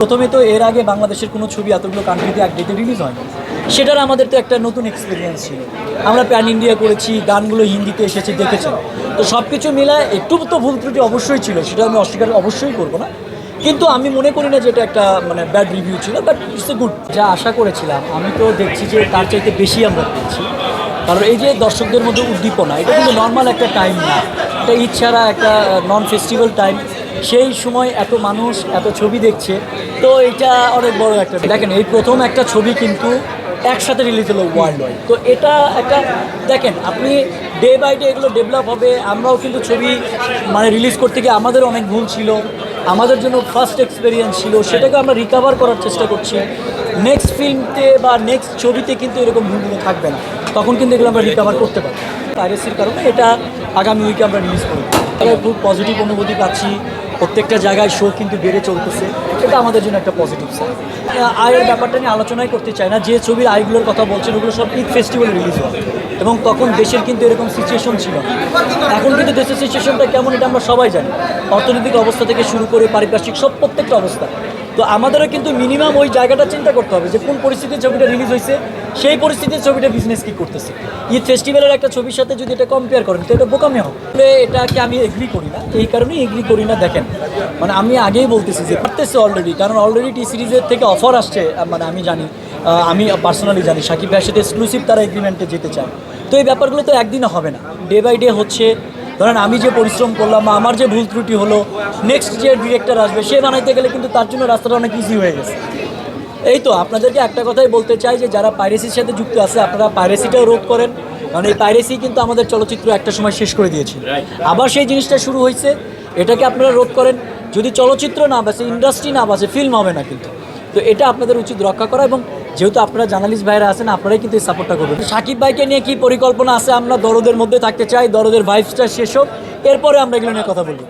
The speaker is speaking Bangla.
প্রথমে তো এর আগে বাংলাদেশের কোনো ছবি এতগুলো কান্ট্রিতে এক ডেতে রিলিজ হয়নি। সেটার আমাদের তো একটা নতুন এক্সপিরিয়েন্স ছিল। আমরা প্যান ইন্ডিয়া করেছি, গানগুলো হিন্দিতে এসেছে, দেখেছেন। তো সব কিছু মিলায় একটু তো ভুল ত্রুটি অবশ্যই ছিল, সেটা আমি অস্বীকার অবশ্যই করব না। কিন্তু আমি মনে করি না যে এটা একটা মানে ব্যাড রিভিউ ছিল বাট ইটস এ গুড যা আশা করেছিলাম, আমি তো দেখছি যে তার চাইতে বেশি আমরা পেয়েছি। কারণ এই যে দর্শকদের মধ্যে উদ্দীপনা, এটা কিন্তু নর্মাল একটা টাইম না। এটা ছাড়া একটা নন ফেস্টিভ্যাল টাইম সেই সময় এত মানুষ, এত ছবি দেখছে। তো এটা অনেক বড় একটা দেখেন, এই প্রথম একটা ছবি কিন্তু একসাথে রিলিজ হলো ওয়ার্ল্ড ওয়াইড তো এটা একটা, দেখেন, আপনি ডে বাই ডে এগুলো ডেভেলপ হবে। আমরাও কিন্তু ছবি মানে রিলিজ করতে গিয়ে আমাদের অনেক ভুল ছিল। আমাদের জন্য ফার্স্ট এক্সপিরিয়েন্স ছিল। সেটাকে আমরা রিকভার করার চেষ্টা করছি। নেক্সট ফিল্মতে বা নেক্সট ছবিতে কিন্তু এরকম ভুলগুলো থাকবে না। তখন কিন্তু এগুলো আমরা রিকভার করতে পারি পাইরেসির কারণে এটা আগামী উইকে আমরা রিলিজ করব। খুব পজিটিভ অনুভূতি পাচ্ছি। প্রত্যেকটা জায়গায় শো কিন্তু বেড়ে চলতেছে। এটা আমাদের জন্য একটা পজিটিভ সাইড আয়ের ব্যাপারটা নিয়ে আলোচনাই করতে চাই না। যে ছবির আয়গুলোর কথা বলছেন, ওগুলো সব ঈদ ফেস্টিভ্যাল রিলিজ হয়। এবং তখন দেশের কিন্তু এরকম সিচুয়েশন ছিল। এখন কিন্তু দেশের সিচুয়েশনটা কেমন এটা আমরা সবাই জানি। অর্থনৈতিক অবস্থা থেকে শুরু করে পারিপার্শ্বিক সব প্রত্যেকটা অবস্থা। তো আমাদেরও কিন্তু মিনিমাম ওই জায়গাটা চিন্তা করতে হবে যে, কোন পরিস্থিতিতে ছবিটা রিলিজ হয়েছে, সেই পরিস্থিতিতে ছবিটা বিজনেস কি করতেছে। ঈদ ফেস্টিভ্যালের একটা ছবির সাথে যদি এটা কম্পেয়ার করেন, তো এটা বোকামি হবে তাহলে এটাকে আমি এগ্রি করি না। এই কারণেই এগ্রি করি না, দেখেন। মানে আমি আগেই বলতেছি যে পারতেছে অলরেডি কারণ অলরেডি টি সিরিজের থেকে অফার আসছে মানে আমি জানি। আমি পার্সোনালি জানি, সাকিব ভাইয়ের সাথে এক্সক্লুসিভ তারা এগ্রিমেন্টে যেতে চায়। তো এই ব্যাপারগুলো তো একদিনে হবে না। ডে বাই ডে হচ্ছে, ধরেন আমি যে পরিশ্রম করলাম বা আমার যে ভুল ত্রুটি হলো নেক্সট যে ডিরেক্টর আসবে, সে বানাইতে গেলে কিন্তু তার জন্য রাস্তাটা অনেক ইজি হয়ে গেছে। এই তো, আপনাদেরকে একটা কথাই বলতে চাই যে, যারা পাইরেসির সাথে যুক্ত আছে, আপনারা পাইরেসিটাও রোধ করেন। কারণ এই পাইরেসি কিন্তু আমাদের চলচ্চিত্র একটা সময় শেষ করে দিয়েছিল আবার সেই জিনিসটা শুরু হয়েছে, এটাকে আপনারা রোধ করেন। যদি চলচ্চিত্র না বাসে ইন্ডাস্ট্রি না বাসে ফিল্ম হবে না কিন্তু। তো এটা আপনাদের উচিত রক্ষা করা এবং যেহেতু আপনারা জার্নালিস্ট ভাইরা আছেন, আপনারাই কিন্তু এই সাপোর্টটা করবেন। সাকিব ভাইকে নিয়ে কি পরিকল্পনা আছে? আমরা দরদের মধ্যে থাকতে চাই, দরদের ভাইবসটা শেষ হোক। এরপরে আমরা এগুলো নিয়ে কথা বলব।